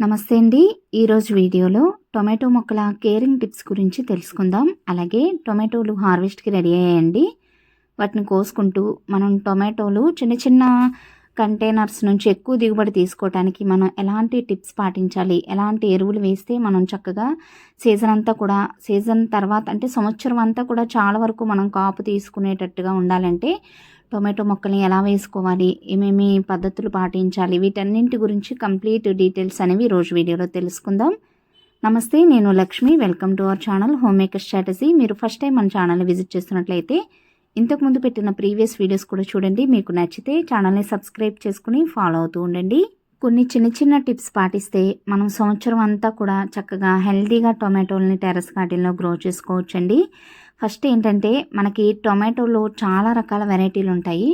నమస్తే అండి. ఈరోజు వీడియోలో టొమాటో మొక్కల కేరింగ్ టిప్స్ గురించి తెలుసుకుందాం. అలాగే టొమాటోలు హార్వెస్ట్కి రెడీ అయ్యాయండి. వాటిని కోసుకుంటూ మనం టొమాటోలు చిన్న చిన్న కంటైనర్స్ నుంచి ఎక్కువ దిగుబడి తీసుకోవడానికి మనం ఎలాంటి టిప్స్ పాటించాలి? ఎలాంటి ఎరువులు వేస్తే మనం చక్కగా సీజన్ అంతా కూడా సీజన్ తర్వాత అంటే సంవత్సరం అంతా కూడా చాలా వరకు మనం కాపు తీసుకునేటట్టుగా ఉండాలంటే టొమాటో మొక్కల్ని ఎలా వేసుకోవాలి? ఏమేమి పద్ధతులు పాటించాలి? వీటన్నింటి గురించి కంప్లీట్ డీటెయిల్స్ అనేవి రోజు వీడియోలో తెలుసుకుందాం. నమస్తే నేను Lakshmi. Welcome to our channel home maker strategy. మీరు ఫస్ట్ టైం మన ఛానల్ని విజిట్ చేస్తున్నట్లయితే ఇంతకుముందు పెట్టిన ప్రీవియస్ వీడియోస్ కూడా చూడండి. మీకు నచ్చితే ఛానల్ని సబ్స్క్రైబ్ చేసుకుని ఫాలో అవుతూ ఉండండి. కొన్ని చిన్న చిన్న టిప్స్ పాటిస్తే మనం సంవత్సరం అంతా కూడా చక్కగా హెల్తీగా టొమాటోల్ని టెర్రస్ గార్డెన్లో గ్రో చేసుకోవచ్చండి. ఫస్ట్ ఏంటంటే మనకి టొమాటోలో చాలా రకాల వెరైటీలు ఉంటాయి.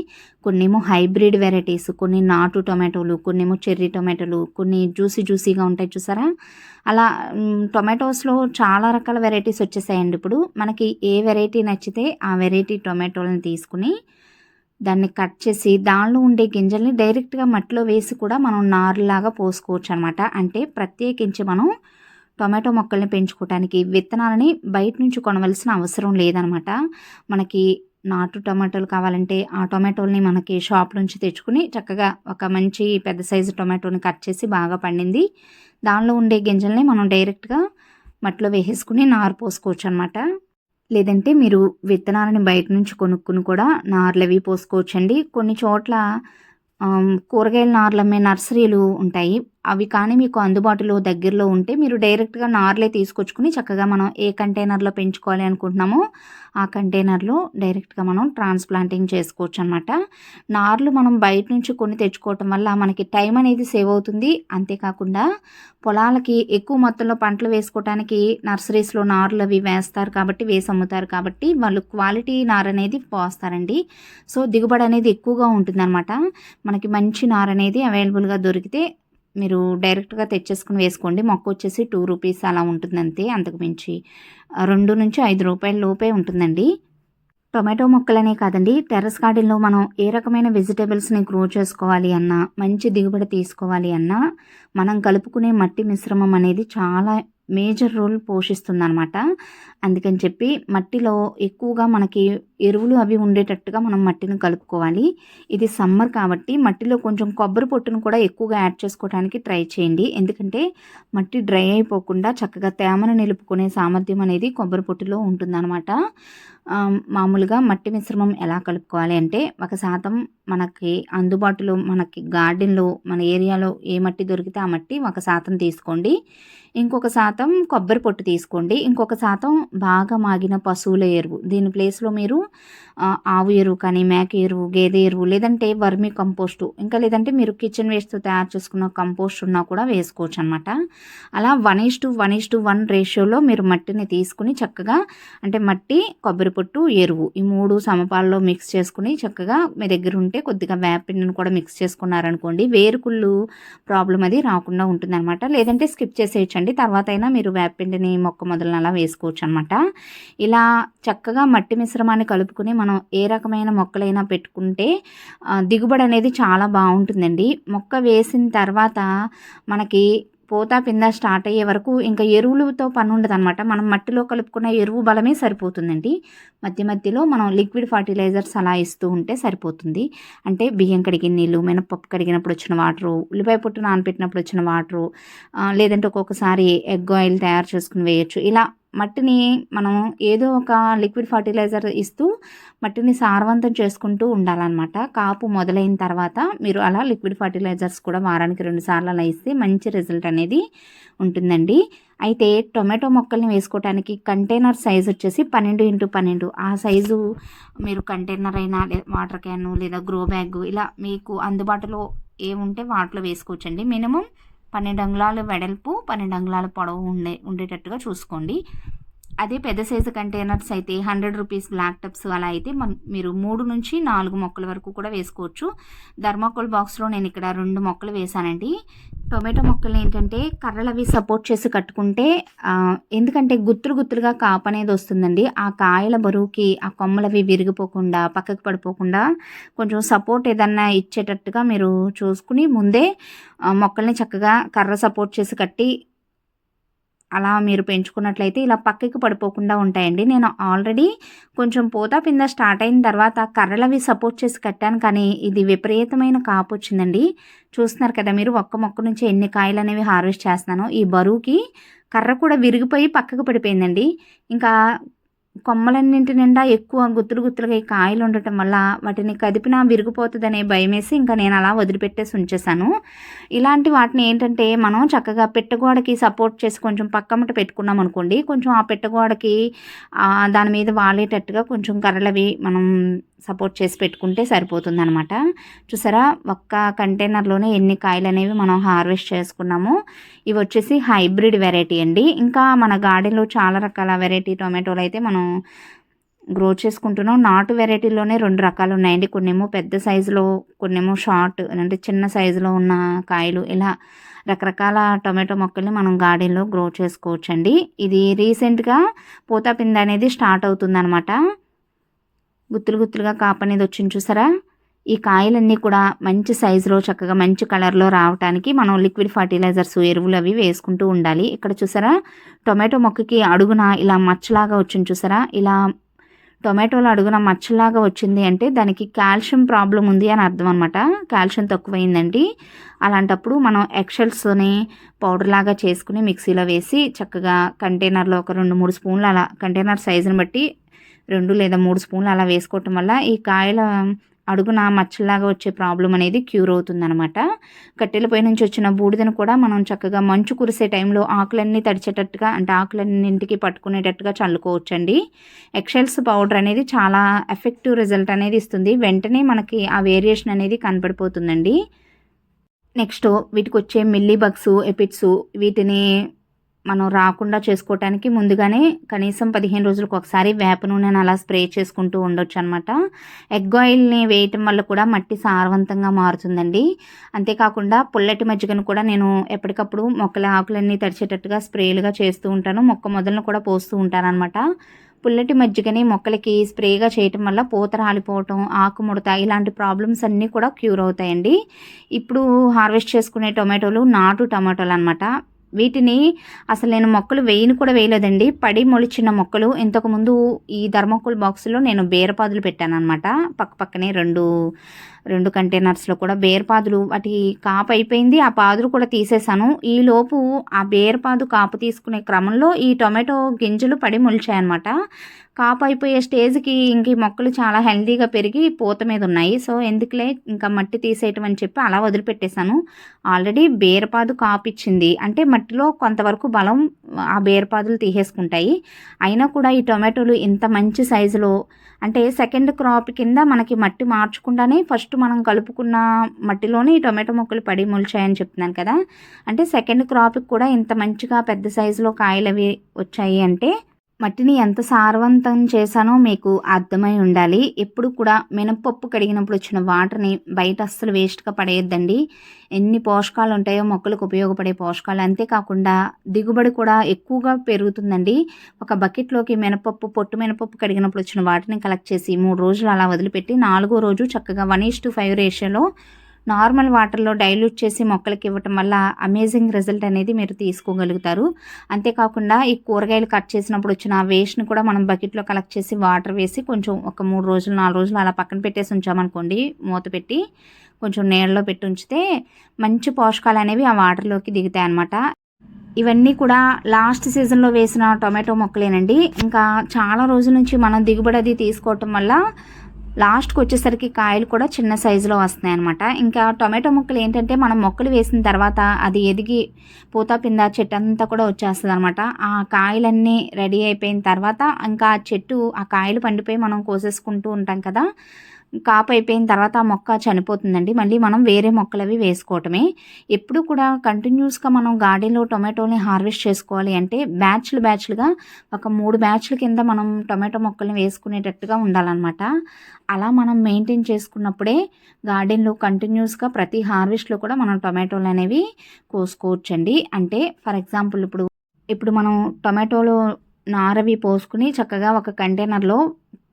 కొన్నేమో హైబ్రిడ్ వెరైటీస్ కొన్ని నాటు టొమాటోలు కొన్నేమో చెర్రీ టొమాటోలు కొన్ని జ్యూసీ జ్యూసీగా ఉంటాయి చూసారా? అలా టొమాటోస్లో చాలా రకాల వెరైటీస్ వచ్చేసాయండి ఇప్పుడు. మనకి ఏ వెరైటీ నచ్చితే ఆ వెరైటీ టొమాటోలను తీసుకుని దాన్ని కట్ చేసి దానిలో ఉండే గింజల్ని డైరెక్ట్గా మట్టిలో వేసి కూడా మనం నారులాగా పోసుకోవచ్చు అనమాట అంటే ప్రత్యేకించి మనం టొమాటో మొక్కల్ని పెంచుకోవటానికి విత్తనాలని బయట నుంచి కొనవలసిన అవసరం లేదనమాట. మనకి నాటు టొమాటోలు కావాలంటే ఆ టొమాటోల్ని మనకి షాప్ నుంచి తెచ్చుకుని చక్కగా ఒక మంచి పెద్ద సైజు టొమాటోని కట్ చేసి బాగా పండింది. దానిలో ఉండే గింజల్ని మనం డైరెక్ట్గా మట్టిలో వేసేసుకుని నారు పోసుకోవచ్చు అనమాట లేదంటే మీరు విత్తనాలని బయట నుంచి కొనుక్కుని కూడా నార్లు అవి పోసుకోవచ్చండి. కొన్ని చోట్ల కూరగాయల నార్లు అమ్మే నర్సరీలు ఉంటాయి. అవి కానీ మీకు అందుబాటులో దగ్గరలో ఉంటే మీరు డైరెక్ట్గా నార్లే తీసుకొచ్చుకుని చక్కగా మనం ఏ కంటైనర్లో పెంచుకోవాలి అనుకుంటున్నామో ఆ కంటైనర్లో డైరెక్ట్గా మనం ట్రాన్స్ప్లాంటింగ్ చేసుకోవచ్చు అనమాట నార్లు మనం బయట నుంచి కొన్ని తెచ్చుకోవటం వల్ల మనకి టైం అనేది సేవ్ అవుతుంది. అంతేకాకుండా పొలాలకి ఎక్కువ మొత్తంలో పంటలు వేసుకోవటానికి నర్సరీస్లో నార్లు అవి వేస్తారు కాబట్టి వేసి అమ్ముతారు కాబట్టి వాళ్ళు క్వాలిటీ నార్ అనేది పోస్తారండి. సో దిగుబడి అనేది ఎక్కువగా ఉంటుందన్నమాట మనకి మంచి నార్ అనేది అవైలబుల్గా దొరికితే మీరు డైరెక్ట్గా తెచ్చేసుకుని వేసుకోండి. మొక్క వచ్చేసి టూ రూపీస్ అలా ఉంటుంది అంతే మించి రెండు నుంచి ఐదు రూపాయల లోపే ఉంటుందండి. టొమాటో మొక్కలనే కాదండి. టెర్రస్ గార్డెన్లో మనం ఏ రకమైన వెజిటేబుల్స్ని గ్రో చేసుకోవాలి అన్నా మంచి దిగుబడి తీసుకోవాలి అన్నా మనం కలుపుకునే మట్టి మిశ్రమం అనేది చాలా మేజర్ రోల్ పోషిస్తుంది అనమాట అందుకని చెప్పి మట్టిలో ఎక్కువగా మనకి ఎరువులు అవి ఉండేటట్టుగా మనం మట్టిని కలుపుకోవాలి. ఇది సమ్మర్ కాబట్టి మట్టిలో కొంచెం కొబ్బరి పొట్టును కూడా ఎక్కువగా యాడ్ చేసుకోవడానికి ట్రై చేయండి. ఎందుకంటే మట్టి డ్రై అయిపోకుండా చక్కగా తేమను నిలుపుకునే సామర్థ్యం అనేది కొబ్బరి పొట్టులో ఉంటుందన్నమాట. మామూలుగా మట్టి మిశ్రమం ఎలా కలుపుకోవాలి అంటే ఒక శాతం మనకి అందుబాటులో మనకి గార్డెన్లో మన ఏరియాలో ఏ మట్టి దొరికితే ఆ మట్టి ఒక శాతం తీసుకోండి. ఇంకొక శాతం కొబ్బరి పొట్టు తీసుకోండి. ఇంకొక శాతం బాగా మాగిన పశువుల ఎరువు. దీని ప్లేస్లో మీరు ఆవు ఎరువు కానీ మేక ఎరువు గేదె ఎరువు లేదంటే వర్మి కంపోస్టు ఇంకా లేదంటే మీరు కిచెన్ వేస్ట్తో తయారు చేసుకున్న కంపోస్ట్ ఉన్నా కూడా వేసుకోవచ్చు అనమాట అలా one is to one is to one రేషియోలో మీరు మట్టిని తీసుకుని చక్కగా అంటే మట్టి కొబ్బరి పొట్టు ఎరువు ఈ మూడు సమపాల్లో మిక్స్ చేసుకుని చక్కగా మీ దగ్గర ఉంటే కొద్దిగా వేపిండిని కూడా మిక్స్ చేసుకున్నారనుకోండి వేరుకుళ్ళు ప్రాబ్లం అది రాకుండా ఉంటుందన్నమాట. లేదంటే స్కిప్ చేసేయచ్చండి తర్వాత అయినా మీరు వేపిండిని మొక్క మొదలన అలా వేసుకోవచ్చు అనమాట ఇలా చక్కగా మట్టి మిశ్రమాన్ని కలుపుకుని మనం ఏ రకమైన మొక్కలైనా పెట్టుకుంటే దిగుబడి అనేది చాలా బాగుంటుందండి. మొక్క వేసిన తర్వాత మనకి పోతా పింద స్టార్ట్ అయ్యే వరకు ఇంకా ఎరువులతో పని ఉండదు అనమాట మనం మట్టిలో కలుపుకున్న ఎరువు బలమే సరిపోతుందండి. మధ్య మధ్యలో మనం లిక్విడ్ ఫర్టిలైజర్స్ అలా ఇస్తూ ఉంటే సరిపోతుంది. అంటే బియ్యం కడిగిన నీళ్ళు మినపప్పు కడిగినప్పుడు వచ్చిన వాటరు ఉల్లిపాయ పొట్టు నానపెట్టినప్పుడు వచ్చిన వాటరు లేదంటే ఒక్కొక్కసారి ఎగ్ ఆయిల్ తయారు చేసుకుని వేయచ్చు. ఇలా మట్టిని మనం ఏదో ఒక లిక్విడ్ ఫర్టిలైజర్ ఇస్తూ మట్టిని సారవంతం చేసుకుంటూ ఉండాలన్నమాట. కాపు మొదలైన తర్వాత మీరు అలా లిక్విడ్ ఫర్టిలైజర్స్ కూడా వారానికి రెండు సార్లు అలా ఇస్తే మంచి రిజల్ట్ అనేది ఉంటుందండి. అయితే టొమాటో మొక్కల్ని వేసుకోవడానికి కంటైనర్ సైజ్ వచ్చేసి పన్నెండు ఇంటూ పన్నెండు. ఆ సైజు మీరు కంటైనర్ అయినా వాటర్ క్యాన్ లేదా గ్రో బ్యాగ్ ఇలా మీకు అందుబాటులో ఏముంటే వాటిలో వేసుకోవచ్చండి. మినిమం పన్నెండు అంగుళాలు వెడల్పు పన్నెండు అంగుళాల పొడవు ఉండే ఉండేటట్టుగా చూసుకోండి. అదే పెద్ద సైజు కంటైనర్స్ అయితే హండ్రెడ్ రూపీస్ బ్లాక్ టప్స్ అలా అయితే మన మీరు మూడు నుంచి నాలుగు మొక్కల వరకు కూడా వేసుకోవచ్చు. ధర్మాకోల్ బాక్స్లో నేను ఇక్కడ రెండు మొక్కలు వేసానండి టొమాటో మొక్కలు ఏంటంటే కర్రలు అవి సపోర్ట్ చేసి కట్టుకుంటే ఎందుకంటే గుత్తులు గుత్తులుగా కాపు అనేది వస్తుందండి. ఆ కాయల బరువుకి ఆ కొమ్మలవి విరిగిపోకుండా పక్కకు పడిపోకుండా కొంచెం సపోర్ట్ ఏదన్నా ఇచ్చేటట్టుగా మీరు చూసుకుని ముందే మొక్కల్ని చక్కగా కర్ర సపోర్ట్ చేసి కట్టి అలా మీరు పెంచుకున్నట్లయితే ఇలా పక్కకి పడిపోకుండా ఉంటాయండి. నేను ఆల్రెడీ కొంచెం పూత పింద స్టార్ట్ అయిన తర్వాత కర్రలవి సపోర్ట్ చేసి కట్టాను. కానీ ఇది విపరీతమైన కాపు వచ్చిందండి. చూస్తున్నారు కదా మీరు ఒక్క మొక్క నుంచి ఎన్ని కాయలు అనేవి హార్వెస్ట్ చేస్తున్నాను. ఈ బరువుకి కర్ర కూడా విరిగిపోయి పక్కకు పడిపోయిందండి. ఇంకా కొమ్మలన్నింటి నిండా ఎక్కువ గుత్తులు గుత్తులుగా ఈ కాయలు ఉండటం వల్ల వాటిని కదిపినా విరిగిపోతుందనే భయం వేసి ఇంకా నేను అలా వదిలిపెట్టేసి ఉంచేసాను ఇలాంటి వాటిని ఏంటంటే మనం చక్కగా పెట్టగోడకి సపోర్ట్ చేసి కొంచెం పక్కమట పెట్టుకున్నాం అనుకోండి కొంచెం ఆ పెట్టగోడకి దాని మీద వాలేటట్టుగా కొంచెం కర్రలవి మనం సపోర్ట్ చేసి పెట్టుకుంటే సరిపోతుంది అనమాట చూసారా? ఒక్క కంటైనర్లోనే ఎన్ని కాయలు అనేవి మనం హార్వెస్ట్ చేసుకున్నాము. ఇవి వచ్చేసి హైబ్రిడ్ వెరైటీ అండి. ఇంకా మన గార్డెన్లో చాలా రకాల వెరైటీ టొమాటోలు అయితే మనం గ్రో చేసుకుంటున్నాం. నాటు వెరైటీలోనే రెండు రకాలు ఉన్నాయండి. కొన్నేమో పెద్ద సైజులో కొన్నేమో షార్ట్ అంటే చిన్న సైజులో ఉన్న కాయలు. ఇలా రకరకాల టొమాటో మొక్కల్ని మనం గార్డెన్లో గ్రో చేసుకోవచ్చండి. ఇది రీసెంట్గా పూత అనేది స్టార్ట్ అవుతుందన్నమాట. గుత్తులు గుత్తులుగా కాపు అనేది వచ్చింది చూసారా? ఈ కాయలన్నీ కూడా మంచి సైజులో చక్కగా మంచి కలర్లో రావడానికి మనం లిక్విడ్ ఫర్టిలైజర్స్ ఎరువులు అవి వేసుకుంటూ ఉండాలి. ఇక్కడ చూసారా? టొమాటో మొక్కకి అడుగున ఇలా మచ్చలాగా వచ్చింది చూసారా? ఇలా టొమాటోలు అడుగున మచ్చలాగా వచ్చింది అంటే దానికి కాల్షియం ప్రాబ్లం ఉంది అని అర్థం అనమాట కాల్షియం తక్కువైందండి. అలాంటప్పుడు మనం ఎక్షల్స్ని పౌడర్ లాగా చేసుకుని మిక్సీలో వేసి చక్కగా కంటైనర్లో ఒక రెండు మూడు స్పూన్లు అలా కంటైనర్ సైజుని బట్టి రెండు లేదా మూడు స్పూన్లు అలా వేసుకోవటం వల్ల ఈ కాయల అడుగున మచ్చలాగా వచ్చే ప్రాబ్లం అనేది క్యూర్ అవుతుందన్నమాట. కట్టెలపై నుంచి వచ్చిన బూడిదను కూడా మనం చక్కగా మంచు కురిసే టైంలో ఆకులన్నీ తడిచేటట్టుగా అంటే ఆకులన్నింటికి పట్టుకునేటట్టుగా చల్లుకోవచ్చండి. ఎక్సెల్స్ పౌడర్ అనేది చాలా ఎఫెక్టివ్ రిజల్ట్ అనేది ఇస్తుంది. వెంటనే మనకి ఆ వేరియేషన్ అనేది కనపడిపోతుందండి. నెక్స్ట్ వీటికి వచ్చే మిల్లీ బగ్స్ ఎపిట్స్ వీటిని మనం రాకుండా చేసుకోవటానికి ముందుగానే కనీసం పదిహేను రోజులకు ఒకసారి వేప నూనెను అలా స్ప్రే చేసుకుంటూ ఉండొచ్చు అనమాట ఎగ్ ఆయిల్ని వేయటం వల్ల కూడా మట్టి సారవంతంగా మారుతుందండి. అంతేకాకుండా పుల్లటి మజ్జిగను కూడా నేను ఎప్పటికప్పుడు మొక్కల ఆకులన్నీ తడిచేటట్టుగా స్ప్రేలుగా చేస్తూ ఉంటాను. మొక్క మొదలను కూడా పోస్తూ ఉంటాను అనమాట పుల్లటి మజ్జిగని మొక్కలకి స్ప్రేగా చేయటం వల్ల పూత రాలిపోవటం ఆకు ముడత ఇలాంటి ప్రాబ్లమ్స్ అన్నీ కూడా క్యూర్ అవుతాయండి. ఇప్పుడు హార్వెస్ట్ చేసుకునే టొమాటోలు నాటు టమాటోలు అనమాట వీటిని అసలు నేను మొక్కలు వేయను కూడా వేయలేదండి. పడి మొలిచిన మొక్కలు ఇంతకుముందు ఈ ధర్మకోల్ బాక్స్లో నేను బీరపాదులు పెట్టాను అనమాట పక్క పక్కనే రెండు రెండు కంటైనర్స్లో కూడా బేర్పాదులు వాటి కాపు అయిపోయింది. ఆ పాదులు కూడా తీసేసాను. ఈ లోపు ఆ బేర్పాదు కాపు తీసుకునే క్రమంలో ఈ టొమాటో గింజలు పడి మొలిచాయన్నమాట. కాపు అయిపోయే స్టేజ్కి ఇంక ఈ మొక్కలు చాలా హెల్దీగా పెరిగి పూత మీద ఉన్నాయి. సో ఎందుకులే ఇంకా మట్టి తీసేయటం అని చెప్పి అలా వదిలిపెట్టేశాను. ఆల్రెడీ బేరపాదు కాపు ఇచ్చింది. అంటే మట్టిలో కొంతవరకు బలం ఆ బేరపాదులు తీసేసుకుంటాయి. అయినా కూడా ఈ టొమాటోలు ఇంత మంచి సైజులో అంటే సెకండ్ క్రాప్ కింద మనకి మట్టి మార్చకుండానే ఫస్ట్ ఫస్ట్ మనం కలుపుకున్న మట్టిలోనే ఈ టొమాటో మొక్కలు పడి మొలిచాయని చెప్తున్నాను కదా. అంటే సెకండ్ క్రాప్కి కూడా ఇంత మంచిగా పెద్ద సైజులో కాయలు అవి వచ్చాయి అంటే మట్టిని ఎంత సారవంతం చేశానో మీకు అర్థమై ఉండాలి. ఎప్పుడు కూడా మినపప్పు కడిగినప్పుడు వచ్చిన వాటర్ని బయట అస్సలు వేస్ట్గా పడేయద్దండి. ఎన్ని పోషకాలు ఉంటాయో మొక్కలకు ఉపయోగపడే పోషకాలు. అంతేకాకుండా దిగుబడి కూడా ఎక్కువగా పెరుగుతుందండి. ఒక బకెట్లోకి మినపప్పు పొట్టు మినపప్పు కడిగినప్పుడు వచ్చిన వాటిని కలెక్ట్ చేసి మూడు రోజులు అలా వదిలిపెట్టి నాలుగో రోజు చక్కగా వన్ ఈస్ టు ఫైవ్ రేషియోలో నార్మల్ వాటర్లో డైల్యూట్ చేసి మొక్కలకి ఇవ్వటం వల్ల అమేజింగ్ రిజల్ట్ అనేది మీరు తీసుకోగలుగుతారు. అంతేకాకుండా ఈ కూరగాయలు కట్ చేసినప్పుడు వచ్చిన ఆ వేస్ట్ని కూడా మనం బకెట్లో కలెక్ట్ చేసి వాటర్ వేసి కొంచెం ఒక మూడు రోజులు నాలుగు రోజులు అలా పక్కన పెట్టేసి ఉంచామనుకోండి మూత పెట్టి కొంచెం నీళ్ళలో పెట్టి ఉంచితే మంచి పోషకాలు అనేవి ఆ వాటర్లోకి దిగుతాయి అన్నమాట ఇవన్నీ కూడా లాస్ట్ సీజన్లో వేసిన టొమాటో మొక్కలేనండి. ఇంకా చాలా రోజుల నుంచి మనం దిగుబడి అది తీసుకోవటం వల్ల లాస్ట్కి వచ్చేసరికి కాయలు కూడా చిన్న సైజులో వస్తున్నాయి అనమాట ఇంకా టొమాటో మొక్కలు ఏంటంటే మనం మొక్కలు వేసిన తర్వాత అది ఎదిగి పూత పింద చెట్టు అంతా కూడా వచ్చేస్తుంది అనమాట ఆ కాయలన్నీ రెడీ అయిపోయిన తర్వాత ఇంకా ఆ చెట్టు ఆ కాయలు పండిపోయి మనం కోసేసుకుంటూ ఉంటాం కదా కాపు అయిపోయిన తర్వాత ఆ మొక్క చనిపోతుందండి. మళ్ళీ మనం వేరే మొక్కలు అవి వేసుకోవటమే. ఎప్పుడు కూడా కంటిన్యూస్గా మనం గార్డెన్లో టొమాటోని హార్వెస్ట్ చేసుకోవాలి అంటే బ్యాచ్లు బ్యాచ్లుగా ఒక మూడు బ్యాచ్ల కింద మనం టొమాటో మొక్కల్ని వేసుకునేటట్టుగా ఉండాలన్నమాట. అలా మనం మెయింటైన్ చేసుకున్నప్పుడే గార్డెన్లో కంటిన్యూస్గా ప్రతి హార్వెస్ట్లో కూడా మనం టొమాటోలు అనేవి కోసుకోవచ్చండి. అంటే ఫర్ ఎగ్జాంపుల్ ఇప్పుడు ఇప్పుడు మనం టొమాటోలు నారవి పోసుకుని చక్కగా ఒక కంటైనర్లో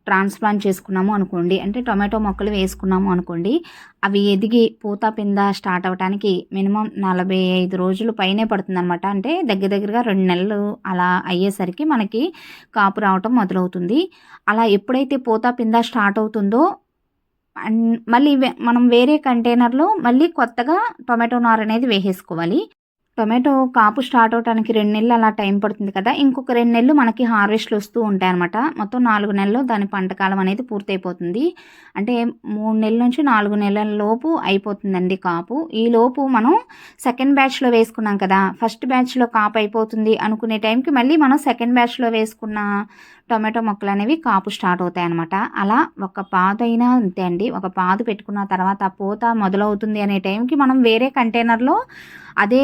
ట్రాన్స్ప్లాంట్ చేసుకున్నాము అనుకోండి. అంటే టొమాటో మొక్కలు వేసుకున్నాము అనుకోండి. అవి ఎదిగి పూత పింద స్టార్ట్ అవ్వడానికి మినిమం నలభై ఐదు రోజులు పైనే పడుతుంది అనమాట అంటే దగ్గర దగ్గరగా రెండు నెలలు అలా అయ్యేసరికి మనకి కాపు రావటం మొదలవుతుంది. అలా ఎప్పుడైతే పూత పింద స్టార్ట్ అవుతుందో అండ్ మళ్ళీ వే- మనం వేరే కంటైనర్లో మళ్ళీ కొత్తగా టొమాటో నార్ అనేది వేసేసుకోవాలి. టొమాటో కాపు స్టార్ట్ అవడానికి రెండు నెలలు అలా టైం పడుతుంది కదా. ఇంకొక రెండు నెలలు మనకి హార్వెస్ట్లు వస్తూ ఉంటాయి అనమాట మొత్తం నాలుగు నెలలు దాని పంటకాలం అనేది పూర్తయిపోతుంది. అంటే మూడు నెలల నుంచి నాలుగు నెలల లోపు అయిపోతుందండి కాపు. ఈ లోపు మనం సెకండ్ బ్యాచ్లో వేసుకున్నాం కదా. ఫస్ట్ బ్యాచ్లో కాపు అయిపోతుంది అనుకునే టైంకి మళ్ళీ మనం సెకండ్ బ్యాచ్లో వేసుకున్న టొమాటో మొక్కలు అనేవి కాపు స్టార్ట్ అవుతాయి అనమాట అలా ఒక పాదు అయినా అంతే అండి. ఒక పాదు పెట్టుకున్న తర్వాత ఆ పూత మొదలవుతుంది అనే టైంకి మనం వేరే కంటైనర్లో అదే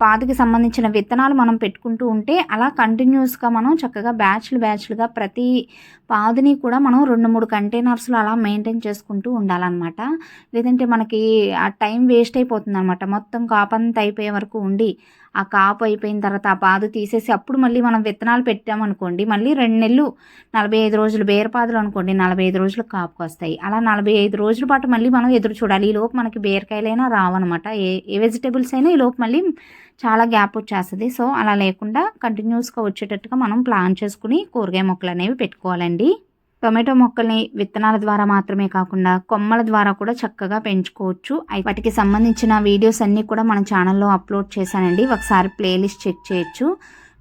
పాదుకి సంబంధించిన విత్తనాలు మనం పెట్టుకుంటూ ఉంటే అలా కంటిన్యూస్గా మనం చక్కగా బ్యాచ్లు బ్యాచ్లుగా ప్రతి పాదుని కూడా మనం రెండు మూడు కంటైనర్స్లో అలా మెయింటైన్ చేసుకుంటూ ఉండాలన్నమాట. లేదంటే మనకి ఆ టైం వేస్ట్ అయిపోతుంది అనమాట మొత్తం కాపంత అయిపోయే వరకు ఉండి ఆ కాపు అయిపోయిన తర్వాత ఆ పాదు తీసేసి అప్పుడు మళ్ళీ మనం విత్తనాలు పెట్టామనుకోండి మళ్ళీ రెండు నెలలు నలభై ఐదు రోజులు బేరపాదులు అనుకోండి నలభై ఐదు రోజులు కాపుకు వస్తాయి. అలా నలభై ఐదు రోజుల పాటు మళ్ళీ మనం ఎదురు చూడాలి. ఈ లోపు మనకి బీరకాయలైనా రావన్నమాట. ఏ ఏ వెజిటేబుల్స్ అయినా ఈ లోపు మళ్ళీ చాలా గ్యాప్ వచ్చేస్తుంది. సో అలా లేకుండా కంటిన్యూస్గా వచ్చేటట్టుగా మనం ప్లాన్ చేసుకుని కూరగాయ మొక్కలు అనేవి పెట్టుకోవాలండి. టొమాటో మొక్కల్ని విత్తనాల ద్వారా మాత్రమే కాకుండా కొమ్మల ద్వారా కూడా చక్కగా పెంచుకోవచ్చు. వాటికి సంబంధించిన వీడియోస్ అన్నీ కూడా మన ఛానల్లో అప్లోడ్ చేశానండి. ఒకసారి ప్లేలిస్ట్ చెక్ చేయొచ్చు.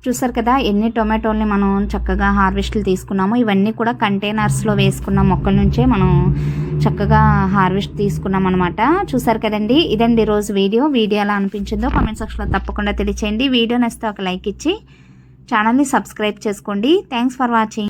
చూసారు కదా ఎన్ని టొమాటోల్ని మనం చక్కగా హార్వెస్ట్లు తీసుకున్నామో ఇవన్నీ కూడా కంటైనర్స్లో వేసుకున్న మొక్కల నుంచే మనం చక్కగా హార్వెస్ట్ తీసుకున్నాం అనమాట చూసారు కదండి ఇదండి రోజు వీడియో. వీడియో ఎలా అనిపించిందో కామెంట్ సెక్షన్లో తప్పకుండా తెలియచేయండి. వీడియో నచ్చితే ఒక లైక్ ఇచ్చి ఛానల్ని సబ్స్క్రైబ్ చేసుకోండి. Thanks for watching.